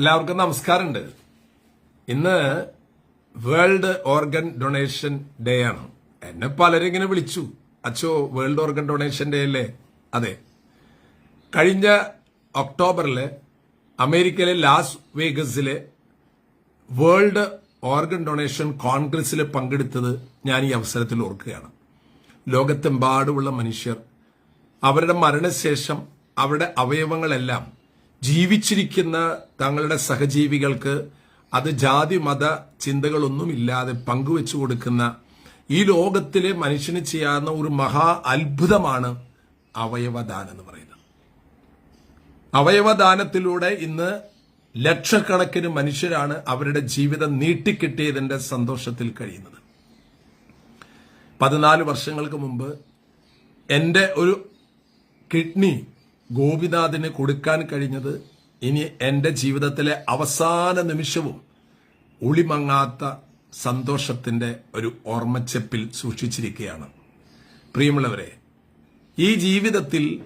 എല്ലാവർക്കും നമസ്കാരമുണ്ട്. ഇന്ന് വേൾഡ് ഓർഗൻ ഡൊണേഷൻ ഡേ ആണ്. എന്നെ പലരും ഇങ്ങനെ വിളിച്ചു. അച്ചോ വേൾഡ് ഓർഗൻ ഡൊണേഷൻ ഡേ അല്ലേ? അതെ. കഴിഞ്ഞ ഒക്ടോബറിൽ അമേരിക്കയിലെ ലാസ് വേഗസിലെ വേൾഡ് ഓർഗൻ ഡൊണേഷൻ കോൺഗ്രസിൽ പങ്കെടുത്തത് ഞാൻ ഈ അവസരത്തിൽ ഓർക്കുകയാണ്. ലോകത്തെമ്പാടുമുള്ള മനുഷ്യർ അവരുടെ മരണശേഷം അവരുടെ അവയവങ്ങളെല്ലാം ജീവിച്ചിരിക്കുന്ന തങ്ങളുടെ സഹജീവികൾക്ക് അത് ജാതി മത ചിന്തകളൊന്നുമില്ലാതെ പങ്കുവെച്ചു കൊടുക്കുന്ന ഈ ലോകത്തിലെ മനുഷ്യന് ചെയ്യാവുന്ന ഒരു മഹാ അത്ഭുതമാണ് അവയവദാനം എന്ന് പറയുന്നത്. അവയവദാനത്തിലൂടെ ഇന്ന് ലക്ഷക്കണക്കിന് മനുഷ്യരാണ് അവരുടെ ജീവിതം നീട്ടിക്കിട്ടിയതിന്റെ സന്തോഷത്തിൽ കഴിയുന്നത്. പതിനാല് വർഷങ്ങൾക്ക് മുമ്പ് എന്റെ ഒരു കിഡ്നി ഗോപിനാഥിന് കൊടുക്കാൻ കഴിഞ്ഞത് ഇനി എന്റെ ജീവിതത്തിലെ അവസാന നിമിഷവും ഒളിമങ്ങാത്ത സന്തോഷത്തിന്റെ ഒരു ഓർമ്മച്ചെപ്പിൽ സൂക്ഷിച്ചിരിക്കുകയാണ്. പ്രിയമുള്ളവരെ ഈ ജീവിതത്തിൽ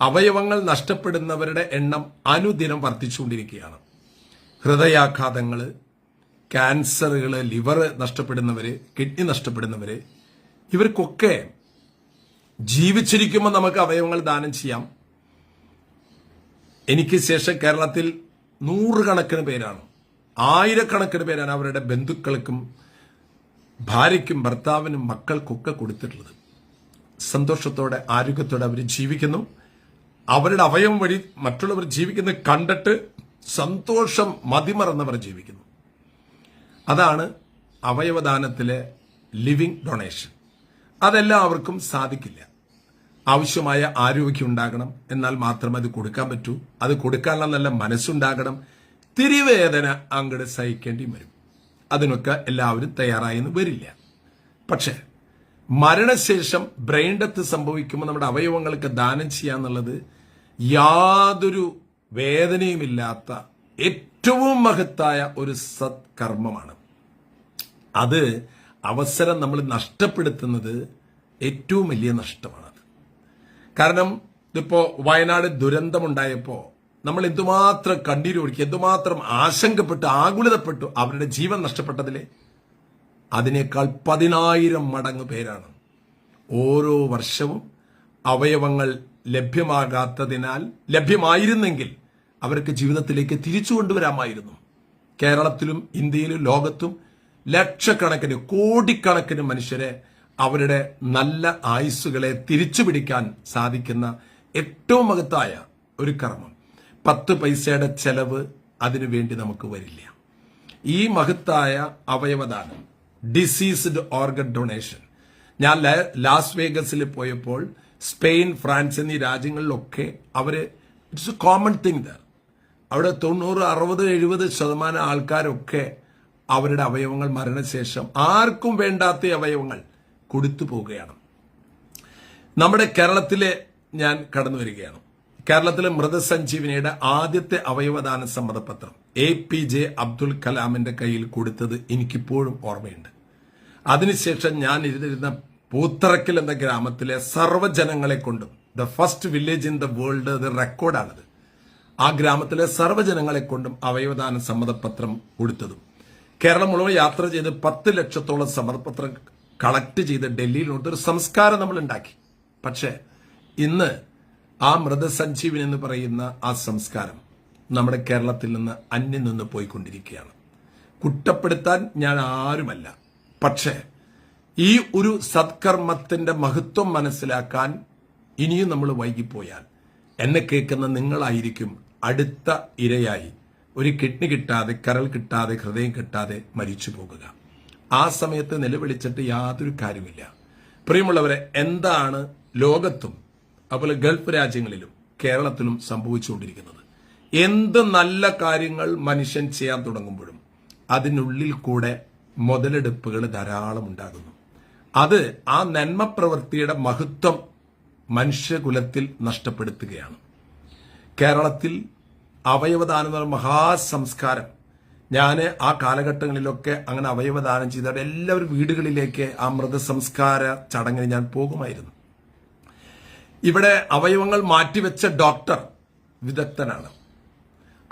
അവയവങ്ങൾ നഷ്ടപ്പെടുന്നവരുടെ എണ്ണം അനുദിനം വർദ്ധിച്ചുകൊണ്ടിരിക്കുകയാണ്. ഹൃദയാഘാതങ്ങൾ ക്യാൻസറുകൾ ലിവർ നഷ്ടപ്പെടുന്നവര് കിഡ്നി നഷ്ടപ്പെടുന്നവര് ഇവർക്കൊക്കെ ജീവിച്ചിരിക്കുമ്പോൾ നമുക്ക് അവയവങ്ങൾ ദാനം ചെയ്യാം. എനിക്ക് ശേഷം കേരളത്തിൽ നൂറുകണക്കിന് പേരാണ് ആയിരക്കണക്കിന് പേരാണ് അവരുടെ ബന്ധുക്കൾക്കും ഭാര്യയ്ക്കും ഭർത്താവിനും മക്കൾക്കൊക്കെ കൊടുത്തിട്ടുള്ളത്. സന്തോഷത്തോടെ ആരോഗ്യത്തോടെ അവർ ജീവിക്കുന്നു. അവരുടെ അവയവം വഴി മറ്റുള്ളവർ ജീവിക്കുന്നത് കണ്ടിട്ട് സന്തോഷം മതിമറന്നവർ ജീവിക്കുന്നു. അതാണ് അവയവദാനത്തിലെ ലിവിങ് ഡൊണേഷൻ. അതെല്ലാവർക്കും സാധിക്കില്ല. ആവശ്യമായ ആരോഗ്യം ഉണ്ടാകണം. എന്നാൽ മാത്രം അത് കൊടുക്കാൻ പറ്റൂ. അത് കൊടുക്കാനുള്ള നല്ല മനസ്സുണ്ടാകണം. തിരിവേദന അങ്ങോട്ട് സഹിക്കേണ്ടി വരും. അതിനൊക്കെ എല്ലാവരും തയ്യാറായെന്ന് വരില്ല. പക്ഷേ മരണശേഷം ബ്രെയിൻ ഡെത്ത് സംഭവിക്കുമ്പോൾ നമ്മുടെ അവയവങ്ങൾക്ക് ദാനം ചെയ്യാന്നുള്ളത് യാതൊരു വേദനയുമില്ലാത്ത ഏറ്റവും മഹത്തായ ഒരു സത്കർമ്മമാണ്. അത് അവസരം നമ്മൾ നഷ്ടപ്പെടുത്തുന്നത് ഏറ്റവും വലിയ നഷ്ടമാണത് കാരണം ഇതിപ്പോ വയനാട് ദുരന്തമുണ്ടായപ്പോ നമ്മൾ എന്തുമാത്രം കണ്ണീരൊഴുക്കി എന്തുമാത്രം ആശങ്കപ്പെട്ടു ആകുലതപ്പെട്ടു അവരുടെ ജീവൻ നഷ്ടപ്പെട്ടതിലെ അതിനേക്കാൾ പതിനായിരം മടങ്ങ് പേരാണ്. ഓരോ വർഷവും അവയവങ്ങൾ ലഭ്യമാകാത്തതിനാൽ ലഭ്യമായിരുന്നെങ്കിൽ അവർക്ക് ജീവിതത്തിലേക്ക് തിരിച്ചു കൊണ്ടുവരാമായിരുന്നു. കേരളത്തിലും ഇന്ത്യയിലും ലോകത്തും ലക്ഷക്കണക്കിന് കോടിക്കണക്കിന് മനുഷ്യരെ അവരുടെ നല്ല ആയുസ്സുകളെ തിരിച്ചു പിടിക്കാൻ സാധിക്കുന്ന ഏറ്റവും മഹത്തായ ഒരു കർമ്മം. പത്ത് പൈസയുടെ ചെലവ് അതിനുവേണ്ടി നമുക്ക് വരില്ല. ഈ മഹത്തായ അവയവദാനം ഡിസീസ്ഡ് ഓർഗൻ ഡൊണേഷൻ ഞാൻ ലാസ് വേഗസിൽ പോയപ്പോൾ സ്പെയിൻ ഫ്രാൻസ് എന്നീ രാജ്യങ്ങളിലൊക്കെ അവർ it's a common thing there അവിടെ തൊണ്ണൂറ് അറുപത് എഴുപത് ശതമാനം ആൾക്കാരൊക്കെ അവരുടെ അവയവങ്ങൾ മരണശേഷം ആർക്കും വേണ്ടാത്ത അവയവങ്ങൾ കൊടുത്തു പോവുകയാണ്. നമ്മുടെ കേരളത്തിലെ ഞാൻ കടന്നു വരികയാണ്. കേരളത്തിലെ മൃതസഞ്ജീവനിയുടെ ആദ്യത്തെ അവയവദാന സമ്മതപത്രം എ പി ജെ അബ്ദുൽ കലാമിന്റെ കയ്യിൽ കൊടുത്തത് എനിക്കിപ്പോഴും ഓർമ്മയുണ്ട്. അതിനുശേഷം ഞാൻ ഇരുന്നിരുന്ന പൂത്തറക്കൽ എന്ന ഗ്രാമത്തിലെ സർവജനങ്ങളെ കൊണ്ടും the first village in the world ഇത് റെക്കോർഡാണത്. ആ ഗ്രാമത്തിലെ സർവജനങ്ങളെ കൊണ്ടും അവയവദാന സമ്മതപത്രം കൊടുത്തതും കേരളം മുഴുവൻ യാത്ര ചെയ്ത് പത്ത് ലക്ഷത്തോളം സമ്മതപത്രം കളക്ട് ചെയ്ത് ഡൽഹിയിൽ കൊടുത്തൊരു സംസ്കാരം നമ്മൾ ഉണ്ടാക്കി. പക്ഷേ ഇന്ന് ആ മൃതസഞ്ജീവൻ എന്ന് പറയുന്ന ആ സംസ്കാരം നമ്മുടെ കേരളത്തിൽ നിന്ന് അന്യം നിന്ന് പോയിക്കൊണ്ടിരിക്കുകയാണ്. കുറ്റപ്പെടുത്താൻ ഞാൻ ആരുമല്ല. പക്ഷേ ഈ ഒരു സത്കർമ്മത്തിന്റെ മഹത്വം മനസ്സിലാക്കാൻ ഇനിയും നമ്മൾ വൈകിപ്പോയാൽ എന്നെ കേൾക്കുന്ന നിങ്ങളായിരിക്കും അടുത്ത ഇരയായി. ഒരു കിഡ്നി കിട്ടാതെ കരൾ കിട്ടാതെ ഹൃദയം കിട്ടാതെ മരിച്ചു പോകുക. ആ സമയത്ത് നിലവിളിച്ചിട്ട് യാതൊരു കാര്യമില്ല പ്രിയമുള്ളവരെ എന്താണ് ലോകത്തും അതുപോലെ ഗൾഫ് രാജ്യങ്ങളിലും കേരളത്തിലും സംഭവിച്ചുകൊണ്ടിരിക്കുന്നത്? എന്ത് നല്ല കാര്യങ്ങൾ മനുഷ്യൻ ചെയ്യാൻ തുടങ്ങുമ്പോഴും അതിനുള്ളിൽ കൂടെ മുതലെടുപ്പുകൾ ധാരാളം ഉണ്ടാകുന്നു. അത് ആ നന്മ പ്രവൃത്തിയുടെ മഹത്വം മനുഷ്യകുലത്തിൽ നഷ്ടപ്പെടുത്തുകയാണ്. കേരളത്തിൽ അവയവദാനം മഹാസംസ്കാരം ഞാൻ ആ കാലഘട്ടങ്ങളിലൊക്കെ അങ്ങനെ അവയവദാനം ചെയ്തവരുടെ എല്ലാവരും വീടുകളിലേക്ക് ആ മൃതസംസ്കാര ചടങ്ങിന് ഞാൻ പോകുമായിരുന്നു. ഇവിടെ അവയവങ്ങൾ മാറ്റിവെച്ച ഡോക്ടർ വിദഗ്ധനാണ്.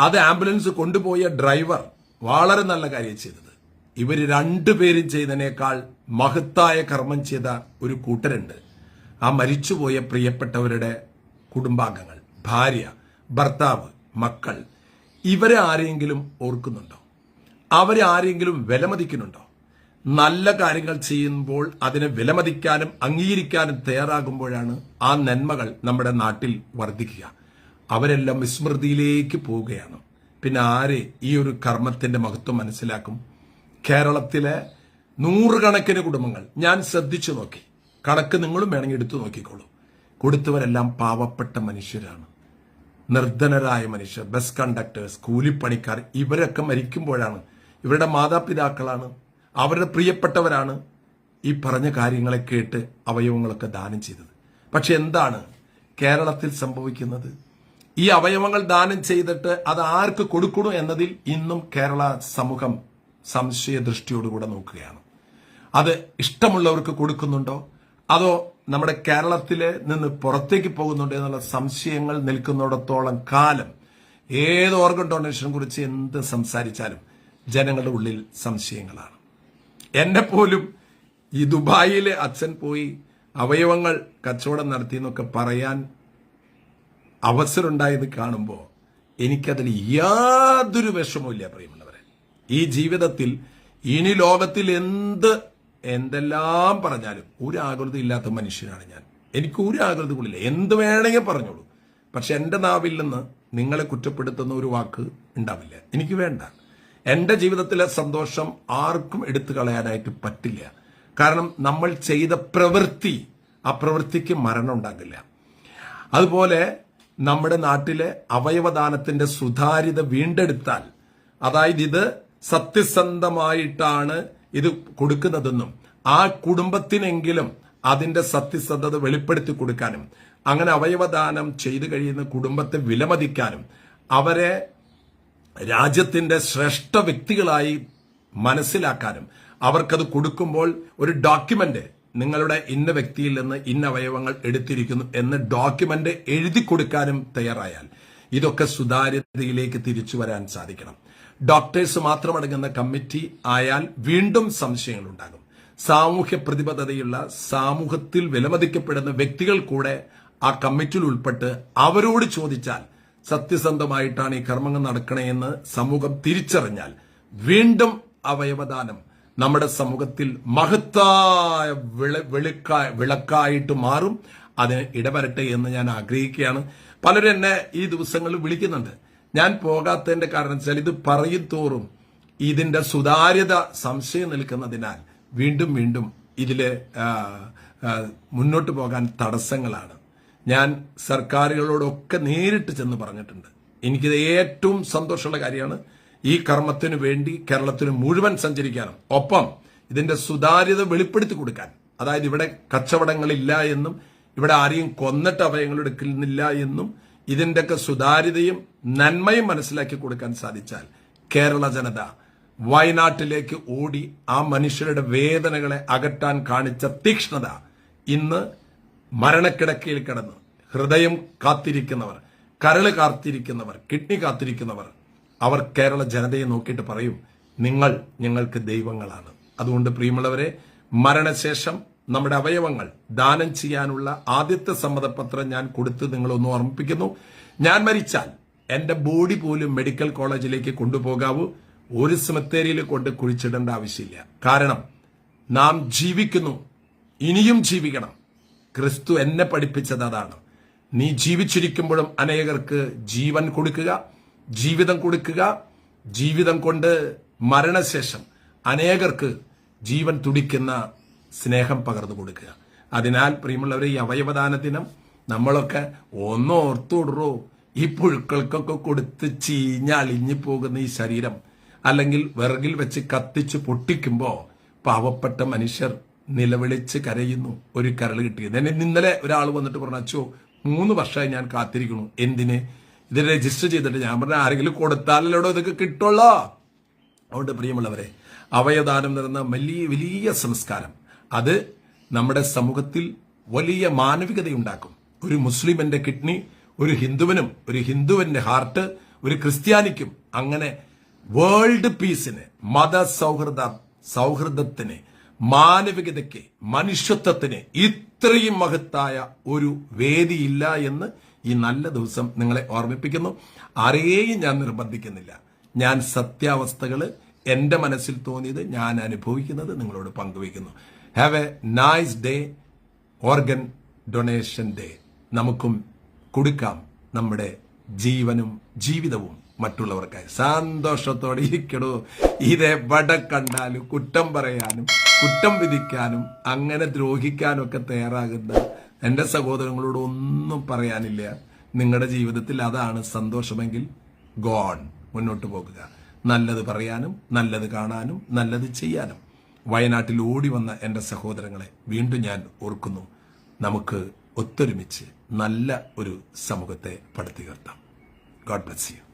അത് ആംബുലൻസ് കൊണ്ടുപോയ ഡ്രൈവർ വളരെ നല്ല കാര്യം ചെയ്തത്. ഇവർ രണ്ടുപേരും ചെയ്തതിനേക്കാൾ മഹത്തായ കർമ്മം ചെയ്ത ഒരു കൂട്ടരുണ്ട്. ആ മരിച്ചുപോയ പ്രിയപ്പെട്ടവരുടെ കുടുംബാംഗങ്ങൾ ഭാര്യ ഭർത്താവ് മക്കൾ ഇവരെ ആരെങ്കിലും ഓർക്കുന്നുണ്ടോ? അവരെ ആരെങ്കിലും വിലമതിക്കുന്നുണ്ടോ? നല്ല കാര്യങ്ങൾ ചെയ്യുമ്പോൾ അതിനെ വിലമതിക്കാനും അംഗീകരിക്കാനും തയ്യാറാകുമ്പോഴാണ് ആ നന്മകൾ നമ്മുടെ നാട്ടിൽ വർദ്ധിക്കുക. അവരെല്ലാം വിസ്മൃതിയിലേക്ക് പോവുകയാണ്. പിന്നെ ആരെ ഈ ഒരു കർമ്മത്തിന്റെ മഹത്വം മനസ്സിലാക്കും? കേരളത്തിലെ നൂറുകണക്കിന് കുടുംബങ്ങൾ ഞാൻ ശ്രദ്ധിച്ചു നോക്കി. കണക്ക് നിങ്ങളും വേണമെങ്കിൽ എടുത്തു നോക്കിക്കോളൂ. കൊടുത്തവരെല്ലാം പാവപ്പെട്ട മനുഷ്യരാണ്. നിർധനരായ മനുഷ്യർ ബസ് കണ്ടക്ടേഴ്സ് കൂലിപ്പണിക്കാർ ഇവരൊക്കെ മരിക്കുമ്പോഴാണ് ഇവരുടെ മാതാപിതാക്കളാണ്. അവരുടെ പ്രിയപ്പെട്ടവരാണ്. ഈ പറഞ്ഞ കാര്യങ്ങളെ കേട്ട് അവയവങ്ങളൊക്കെ ദാനം ചെയ്തത്. പക്ഷെ എന്താണ് കേരളത്തിൽ സംഭവിക്കുന്നത്? ഈ അവയവങ്ങൾ ദാനം ചെയ്തിട്ട് അത് ആർക്ക് കൊടുക്കണു എന്നതിൽ ഇന്നും കേരള സമൂഹം സംശയ ദൃഷ്ടിയോടുകൂടെ നോക്കുകയാണ്. അത് ഇഷ്ടമുള്ളവർക്ക് കൊടുക്കുന്നുണ്ടോ? അതോ നമ്മുടെ കേരളത്തിൽ നിന്ന് പുറത്തേക്ക് പോകുന്നുണ്ടോ എന്നുള്ള സംശയങ്ങൾ നിൽക്കുന്നിടത്തോളം കാലം ഏത് ഓർഗൻ ഡൊണേഷനെ കുറിച്ച് എന്ത് സംസാരിച്ചാലും ജനങ്ങളുടെ ഉള്ളിൽ സംശയങ്ങളാണ്. എന്നെ പോലും ഈ ദുബായിലെ അച്ഛൻ പോയി അവയവങ്ങൾ കച്ചവടം നടത്തി എന്നൊക്കെ പറയാൻ അവസരമുണ്ടായത് കാണുമ്പോൾ എനിക്കതിൽ യാതൊരു വിഷമവുമില്ല പ്രിയമുള്ളവരെ. ഈ ജീവിതത്തിൽ ഇനി ലോകത്തിൽ എന്ത് എന്തെല്ലാം പറഞ്ഞാലും ഒരു ആകൃതി ഇല്ലാത്ത മനുഷ്യനാണ് ഞാൻ. എനിക്ക് ഒരു ആകൃതി കൂടില്ല എന്ത് വേണമെങ്കിൽ പറഞ്ഞോളൂ. പക്ഷെ എന്റെ നാവിൽ നിന്ന് നിങ്ങളെ കുറ്റപ്പെടുത്തുന്ന ഒരു വാക്ക് ഉണ്ടാവില്ല. എനിക്ക് വേണ്ട. എന്റെ ജീവിതത്തിലെ സന്തോഷം ആർക്കും എടുത്തു കളയാനായിട്ട് പറ്റില്ല. കാരണം നമ്മൾ ചെയ്ത പ്രവൃത്തി ആ പ്രവൃത്തിക്ക് മരണം ഉണ്ടാകില്ല. അതുപോലെ നമ്മുടെ നാട്ടിലെ അവയവദാനത്തിന്റെ സുതാര്യത വീണ്ടെടുത്താൽ അതായത് ഇത് സത്യസന്ധമായിട്ടാണ് ഇത് കൊടുക്കുന്നതെന്നും ആ കുടുംബത്തിനെങ്കിലും അതിന്റെ സത്യസന്ധത വെളിപ്പെടുത്തി കൊടുക്കാനും അങ്ങനെ അവയവദാനം ചെയ്തു കഴിയുന്ന കുടുംബത്തെ വിലമതിക്കാനും അവരെ രാജ്യത്തിന്റെ ശ്രേഷ്ഠ വ്യക്തികളായി മനസ്സിലാക്കാനും അവർക്കത് കൊടുക്കുമ്പോൾ ഒരു ഡോക്യുമെന്റ് നിങ്ങളുടെ ഇന്ന വ്യക്തിയിൽ നിന്ന് ഇന്ന അവയവങ്ങൾ എടുത്തിരിക്കുന്നു എന്ന് ഡോക്യുമെന്റ് എഴുതി കൊടുക്കാനും തയ്യാറായാൽ ഇതൊക്കെ സുതാര്യതയിലേക്ക് തിരിച്ചു വരാൻ സാധിക്കണം. ഡോക്ടേഴ്സ് മാത്രമടങ്ങുന്ന കമ്മിറ്റി ആയാൽ വീണ്ടും സംശയങ്ങൾ ഉണ്ടാകും. സാമൂഹ്യ പ്രതിബദ്ധതയുള്ള സാമൂഹത്തിൽ വിലമതിക്കപ്പെടുന്ന വ്യക്തികൾ കൂടെ ആ കമ്മിറ്റിയിൽ ഉൾപ്പെട്ട് അവരോട് ചോദിച്ചാൽ സത്യസന്ധമായിട്ടാണ് ഈ കർമ്മങ്ങൾ നടക്കണേന്ന് സമൂഹം തിരിച്ചറിഞ്ഞാൽ വീണ്ടും അവയവദാനം നമ്മുടെ സമൂഹത്തിൽ മഹത്തായ വിള വിളക്കായിട്ട് മാറും. അതിന് ഇടവരട്ടെ എന്ന് ഞാൻ ആഗ്രഹിക്കുകയാണ്. പലരും എന്നെ ഈ ദിവസങ്ങളിൽ വിളിക്കുന്നുണ്ട്. ഞാൻ പോകാത്തതിന്റെ കാരണം വെച്ചാൽ ഇത് പറയും തോറും ഇതിന്റെ സുതാര്യത സംശയം നിൽക്കുന്നതിനാൽ വീണ്ടും വീണ്ടും ആ, മുന്നോട്ട് പോകാൻ തടസ്സങ്ങളാണ്. ഞാൻ സർക്കാരുകളോടൊക്കെ നേരിട്ട് ചെന്ന് പറഞ്ഞിട്ടുണ്ട്. എനിക്കിത് ഏറ്റവും സന്തോഷമുള്ള കാര്യമാണ്. ഈ കർമ്മത്തിന് വേണ്ടി കേരളത്തിന് മുഴുവൻ സഞ്ചരിക്കാനും ഒപ്പം ഇതിന്റെ സുതാര്യത വെളിപ്പെടുത്തി കൊടുക്കാൻ. അതായത് ഇവിടെ കച്ചവടങ്ങളില്ല എന്നും ഇവിടെ ആരെയും കൊന്നിട്ട് അവയങ്ങൾ എടുക്കുന്നില്ല എന്നും ഇതിന്റെയൊക്കെ സുതാര്യതയും നന്മയും മനസ്സിലാക്കി കൊടുക്കാൻ സാധിച്ചാൽ കേരള ജനത വയനാട്ടിലേക്ക് ഓടി ആ മനുഷ്യരുടെ വേദനകളെ അകറ്റാൻ കാണിച്ച തീക്ഷ്ണത ഇന്ന് മരണക്കിടക്കയിൽ കിടന്ന് ഹൃദയം കാത്തിരിക്കുന്നവർ കരൾ കാത്തിരിക്കുന്നവർ കിഡ്നി കാത്തിരിക്കുന്നവർ അവർ കേരള ജനതയെ നോക്കിയിട്ട് പറയും നിങ്ങൾ ഞങ്ങൾക്ക് ദൈവങ്ങളാണ്. അതുകൊണ്ട് പ്രിയമുള്ളവരെ മരണശേഷം നമ്മുടെ അവയവങ്ങൾ ദാനം ചെയ്യാനുള്ള ആദ്യത്തെ സമ്മതപത്രം ഞാൻ കൊടുത്ത് നിങ്ങളൊന്ന് ഓർമ്മിപ്പിക്കുന്നു. ഞാൻ മരിച്ചാൽ എന്റെ ബോഡി പോലും മെഡിക്കൽ കോളേജിലേക്ക് കൊണ്ടുപോകാവൂ. ഒരു സെമിത്തേരിയിൽ കൊണ്ട് കുഴിച്ചിടേണ്ട ആവശ്യമില്ല. കാരണം നാം ജീവിക്കുന്നു ഇനിയും ജീവിക്കണം. ക്രിസ്തു എന്നെ പഠിപ്പിച്ചത് അതാണ്. നീ ജീവിച്ചിരിക്കുമ്പോഴും അനേകർക്ക് ജീവൻ കൊടുക്കുക ജീവിതം കൊടുക്കുക ജീവിതം കൊണ്ട് മരണശേഷം അനേകർക്ക് ജീവൻ തുടിക്കുന്ന സ്നേഹം പകർന്നു കൊടുക്കുക. അതിനാൽ പ്രിയമുള്ളവർ ഈ അവയവദാന ദിനം നമ്മളൊക്കെ ഒന്നോർത്തുടറോ ഈ പുഴുക്കൾക്കൊക്കെ കൊടുത്ത് ചീഞ്ഞ് അളിഞ്ഞു പോകുന്ന ഈ ശരീരം അല്ലെങ്കിൽ വിറകിൽ വെച്ച് കത്തിച്ച് പൊട്ടിക്കുമ്പോൾ പാവപ്പെട്ട മനുഷ്യർ നിലവിളിച്ച് കരയുന്നു. ഒരു കരൾ കിട്ടിയത്. എന്നെ ഇന്നലെ ഒരാൾ വന്നിട്ട് പറഞ്ഞു അച്ചോ മൂന്ന് വർഷമായി ഞാൻ കാത്തിരിക്കുന്നു. എന്തിന്? ഇത് രജിസ്റ്റർ ചെയ്തിട്ട് ഞാൻ പറഞ്ഞ ആരെങ്കിലും കൊടുത്താലല്ലോ ഇതൊക്കെ കിട്ടുള്ളോ. അതുകൊണ്ട് പ്രിയമുള്ളവരെ അവയദാനം നിറഞ്ഞ വലിയ വലിയ സംസ്കാരം. അത് നമ്മുടെ സമൂഹത്തിൽ വലിയ മാനവികതയുണ്ടാക്കും. ഒരു മുസ്ലിമിന്റെ കിഡ്നി ഒരു ഹിന്ദുവിനും ഒരു ഹിന്ദുവിന്റെ ഹാർട്ട് ഒരു ക്രിസ്ത്യാനിക്കും അങ്ങനെ വേൾഡ് പീസിന് മത സൗഹൃദ സൗഹൃദത്തിന് മാനവികതയ്ക്ക് മനുഷ്യത്വത്തിന് ഇത്രയും മഹത്തായ ഒരു വേദിയില്ല എന്ന് ഈ നല്ല ദിവസം നിങ്ങളെ ഓർമ്മിപ്പിക്കുന്നു. ആരെയും ഞാൻ നിർബന്ധിക്കുന്നില്ല. ഞാൻ സത്യാവസ്ഥകൾ എന്റെ മനസ്സിൽ തോന്നിയത് ഞാൻ അനുഭവിക്കുന്നത് നിങ്ങളോട് പങ്കുവയ്ക്കുന്നു. Have a nice day organ donation day നമുക്കും കൊടുക്കാം നമ്മുടെ ജീവനും ജീവിതവും മറ്റുള്ളവർക്കായി. സന്തോഷത്തോടെ ഇരിക്കണോ ഇതേ വട കണ്ടാലും കുറ്റം പറയാനും. കുറ്റം വിധിക്കാനും അങ്ങനെ ദ്രോഹിക്കാനും ഒക്കെ തയ്യാറാകുന്ന എന്റെ സഹോദരങ്ങളോട് ഒന്നും പറയാനില്ല. നിങ്ങളുടെ ജീവിതത്തിൽ അതാണ് സന്തോഷമെങ്കിൽ ഗോൺ മുന്നോട്ട് പോകുക. നല്ലത് പറയാനും നല്ലത് കാണാനും നല്ലത് ചെയ്യാനും. വയനാട്ടിൽ ഓടി വന്ന എന്റെ സഹോദരങ്ങളെ വീണ്ടും ഞാൻ ഓർക്കുന്നു. നമുക്ക് ഒത്തൊരുമിച്ച് നല്ല ഒരു സമൂഹത്തെ പടുത്തുയർത്താം. God bless you.